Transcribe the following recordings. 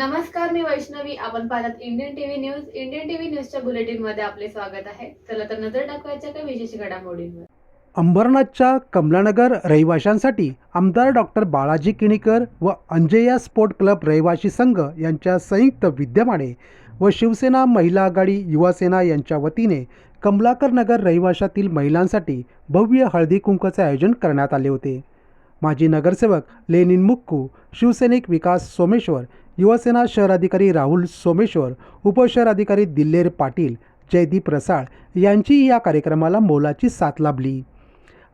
नमस्कार मी वैष्णवी. आपण पाहतात Indian TV news Indian TV न्यूजच्या बुलेटिनमध्ये आपले स्वागत आहे. चला तर नजर टाकवायच्या काही विशेष घडामोडींवर. अंबरनाथच्या कमलानगर रहिवाशांसाठी आमदार डॉक्टर बाळाजी किणीकर व अंजया स्पोर्ट क्लब रहिवाशी संघ यांच्या संयुक्त विद्यमाने व शिवसेना महिला आघाडी युवासेना यांच्या वतीने कमलाकर नगर रहिवाशातील महिलांसाठी भव्य हळदी कुंकाचे आयोजन करण्यात आले होते. माजी नगरसेवक लेनिन मुक्कू शिवसैनिक विकास सोमेश्वर युवासेना शहराधिकारी राहुल सोमेश्वर उपशहराधिकारी दिल्लेर पाटील जयदीप रसाळ यांची या कार्यक्रमाला मोलाची साथ लाभली.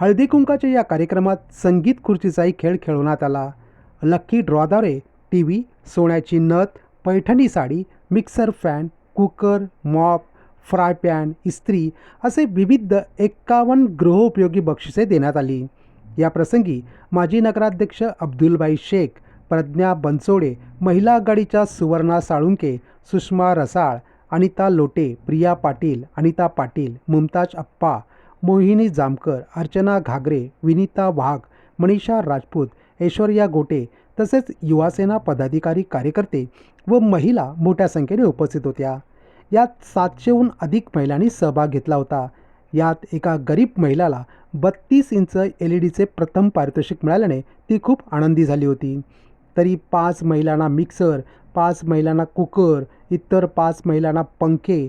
हळदी कुंकाच्या या कार्यक्रमात संगीत खुर्चीचाही खेळ खेळवण्यात आला. लक्की ड्रॉद्वारे टी व्ही सोन्याची नथ Paithani sari mixer fan cooker mop fry pan इस्त्री असे विविध एक्कावन्न गृहोपयोगी बक्षिसे देण्यात आली. या प्रसंगी माजी नगराध्यक्ष अब्दुलबाई शेख प्रज्ञा बनसोडे महिला आघाडीच्या सुवर्णा साळुंके सुषमा रसाळ अनिता लोटे प्रिया पाटील अनिता पाटील मुमताज अप्पा मोहिनी जामकर अर्चना घागरे विनीता वाघ मनीषा राजपूत ऐश्वर्या गोटे तसेच युवासेना पदाधिकारी कार्यकर्ते व महिला मोठ्या संख्येने उपस्थित होत्या. यात सातशेहून अधिक महिलांनी सहभाग घेतला होता. यात एका गरीब महिलाला बत्तीस इंच एल ई डीचे प्रथम पारितोषिक मिळाल्याने ती खूप आनंदी झाली होती. तरी पाच महिलांना मिक्सर पाच महिलांना कुकर इतर पाच महिलांना पंखे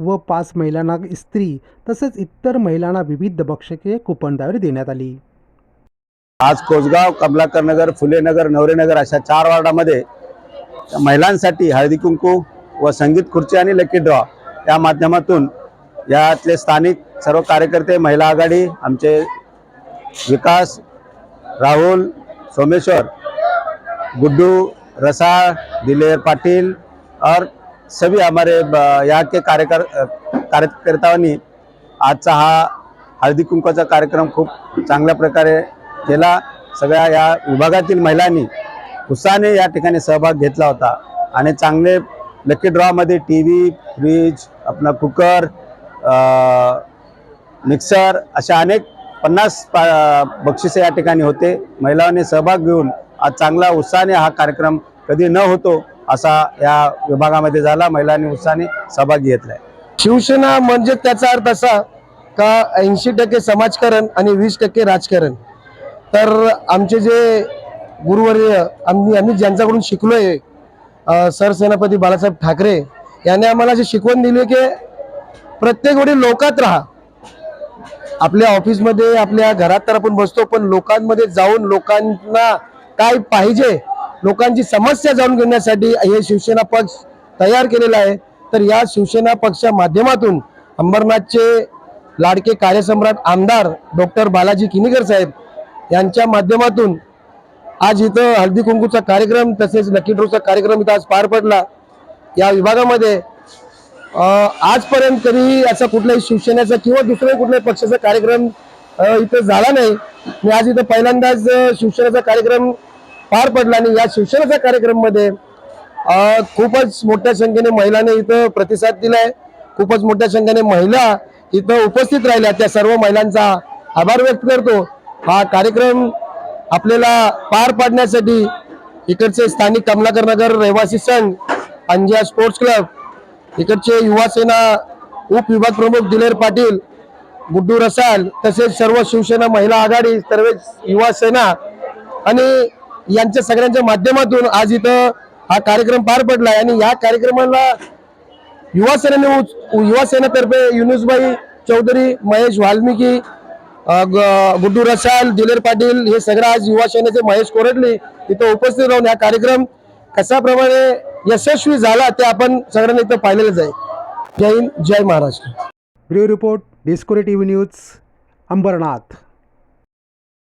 व- पाच महिलांना इस्त्री तसेच इतर महिलांना विविध बक्षके कुपनद्वारे देण्यात आली. आज कोसगाव कमलाकर नगर नवरेनगर अशा चार वार्डामध्ये महिलांसाठी हळदी कुंकू व संगीत खुर्ची आणि लकी ड्रॉ या माध्यमातून यातले स्थानिक सर्व कार्यकर्ते महिला आघाडी आमचे विकास राहुल सोमेश्वर गुड्डू रसाळ दिलेर पाटिल और सभी हमारे ब- यहाँ के कार्यकर कार्यकर्ताओं आजचा हा हळदी कुंकवाचा कार्यक्रम खूप चांगल्या प्रकारे केला. सगळ्या या विभागातील महिलांनी उत्साहाने या ठिकाणी सहभाग घेतला होता आणि चांगले लकी ड्रॉमध्ये टी व्ही फ्रीज आपला कुकर मिक्सर अशा अनेक पन्नास पा- बक्षिसे या ठिकाणी होते. महिलांनी सहभाग घेऊन आज चांगला उत्साहाने हा कार्यक्रम कधी न होतो असा या विभागामध्ये झाला. महिलांनी उत्साहाने सहभाग घेतलाय. शिवसेना म्हणजे त्याचा अर्थ असा का ऐंशी टक्के समाजकारण आणि वीस टक्के राजकारण? तर आमचे जे गुरुवर्य आम्ही आम्ही ज्यांच्याकडून शिकलोय अ, सरसेनापती बाळासाहेब ठाकरे यांनी आम्हाला जे शिकवण दिली की प्रत्येक वेळी लोकात राहा. आपल्या ऑफिसमध्ये आपल्या घरात तर आपण बसतो पण लोकांमध्ये जाऊन लोकांना काय पाहिजे? लोकांची समस्या जाणून घेण्यासाठी हे शिवसेना पक्ष तयार केलेला आहे. तर या शिवसेना पक्षाच्या माध्यमातून अंबरनाथचे लाडके कार्यसम्राट आमदार डॉक्टर बालाजी किनीकर साहेब यांच्या माध्यमातून आज इथं हळदी कुंकूचा कार्यक्रम तसेच लकी ड्रोचा कार्यक्रम इथं आज पार पडला. या विभागामध्ये आजपर्यंत कधी असा कुठल्याही शिवसेनेचा किंवा दुसऱ्या कुठल्याही पक्षाचा कार्यक्रम इथं झाला नाही. मी आज इथं पहिल्यांदाच शिवसेनेचा कार्यक्रम पार पडला आणि या शिवसेनेच्या कार्यक्रममध्ये खूपच मोठ्या संख्येने महिलांनी इथं प्रतिसाद दिलाय. खूपच मोठ्या संख्येने महिला इथं उपस्थित राहिल्या. त्या सर्व महिलांचा आभार व्यक्त करतो. हा कार्यक्रम आपल्याला पार पाडण्यासाठी इकडचे स्थानिक कमलाकर नगर रहिवासी संघ अंजिया स्पोर्ट्स क्लब इकडचे युवासेना उपविभाग प्रमुख दिलेर पाटील गुड्डू रसाल तसेच सर्व शिवसेना महिला आघाडी सर्व युवा सेना आणि यांच्या सगळ्यांच्या माध्यमातून आज इथं हा कार्यक्रम पार पडला आणि या कार्यक्रमाला युवा सेनेने युवा सेनेतर्फे युनुसबाई चौधरी महेश वाल्मिकी ग- गुड्डू रसाल दिलेर पाटील हे सगळं आज युवा सेनेचे महेश कोरडले इथं उपस्थित राहून हा कार्यक्रम कशाप्रमाणे यशस्वी झाला ते आपण सगळ्यांनी इथं पाहिलेलंच आहे. जय हिंद जय Maharashtra. Bureau report discovery T V news Ambarnath.